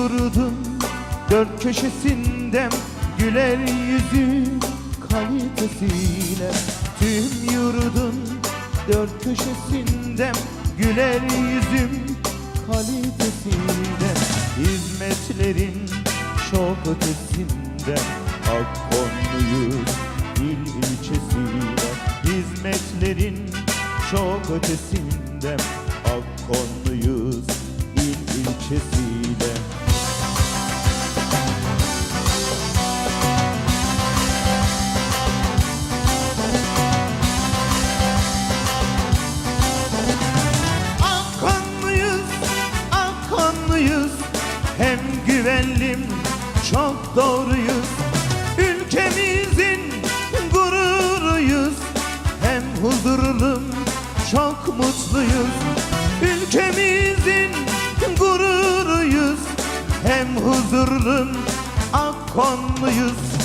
yurdun dört köşesinden güler yüzü kalitesiyle. Tüm yurdun dört köşesinden güler yüzüm kalitesiyle. Hizmetlerin çok ötesinden Akkonluyuz il ilçesiyle. Hizmetlerin çok ötesinden Akkonluyuz il ilçesiyle güvenlim, çok doğruyuz. Ülkemizin gururuyuz. Hem huzurlum, çok mutluyuz. Ülkemizin gururuyuz. Hem huzurlum, Akkonluyuz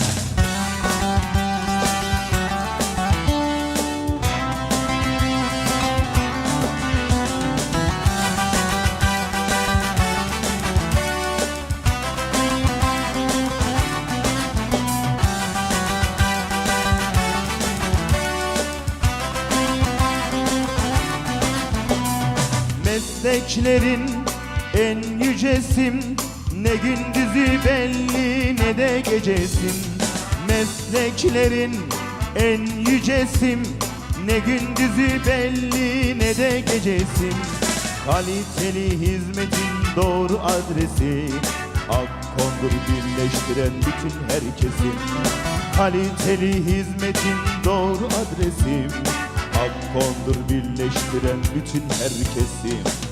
Mesleklerin en yücesim Ne gündüzü belli ne de gecesim Mesleklerin en yücesim Ne gündüzü belli ne de gecesim Kaliteli hizmetin doğru adresi. Akkondur birleştiren bütün herkesi Kaliteli hizmetin doğru adresi. Akkondur birleştiren bütün herkesi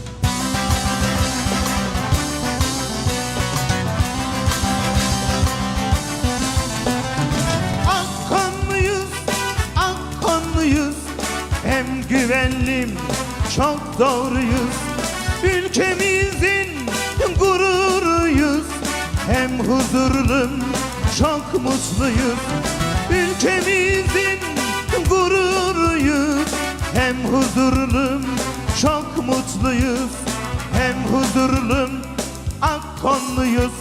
güvenlim, çok doğruyuz. Ülkemizin gururuyuz Hem huzurlum, çok mutluyuz. Ülkemizin gururuyuz Hem huzurlum, çok mutluyuz. Hem huzurlum, Akkonluyuz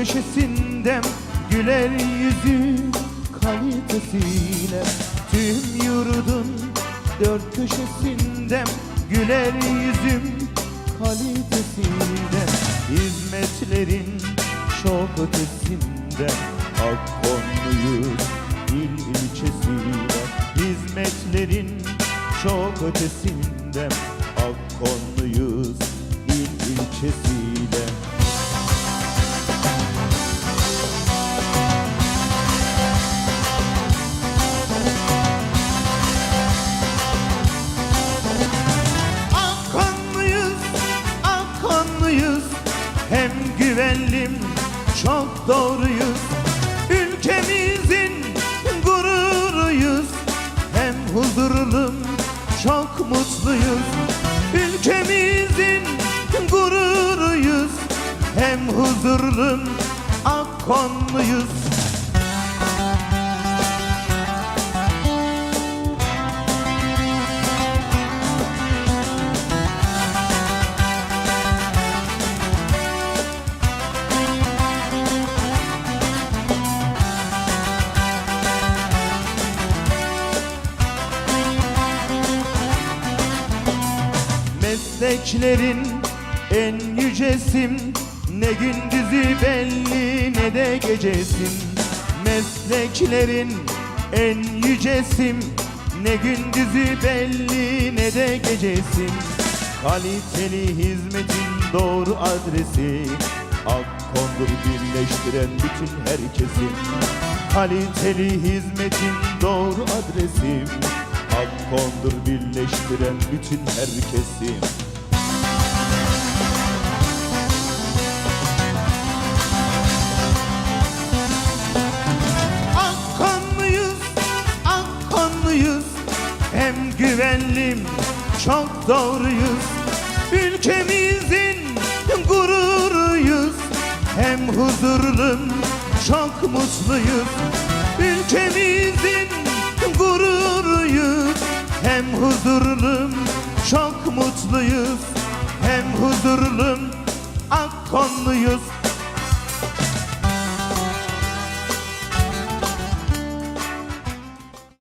köşesinden güler yüzü kalitesiyle. Tüm yurdun dört köşesinden güler yüzüm kalitesiyle. Hizmetlerin çok ötesinden Akkonluyuz il ilçesiyle. Hizmetlerin çok ötesinden Akkonluyuz il ilçesiyle çok mutluyuz. Ülkemizin gururuyuz. Hem huzurlum, Akkonluyuz Mesleklerin en yücesim. Ne gündüzü belli ne de gecesim. Mesleklerin en yücesim. Ne gündüzü belli ne de gecesim. Kaliteli hizmetin doğru adresi. Akkondur birleştiren bütün herkesin Kaliteli hizmetin doğru adresi. Akkondur birleştiren bütün herkesin çok doğruyuz. Ülkemizin gururuyuz. Hem huzurlum, çok mutluyuz. Ülkemizin gururuyuz. Hem huzurlum, çok mutluyuz. Hem huzurlum, Akkonluyuz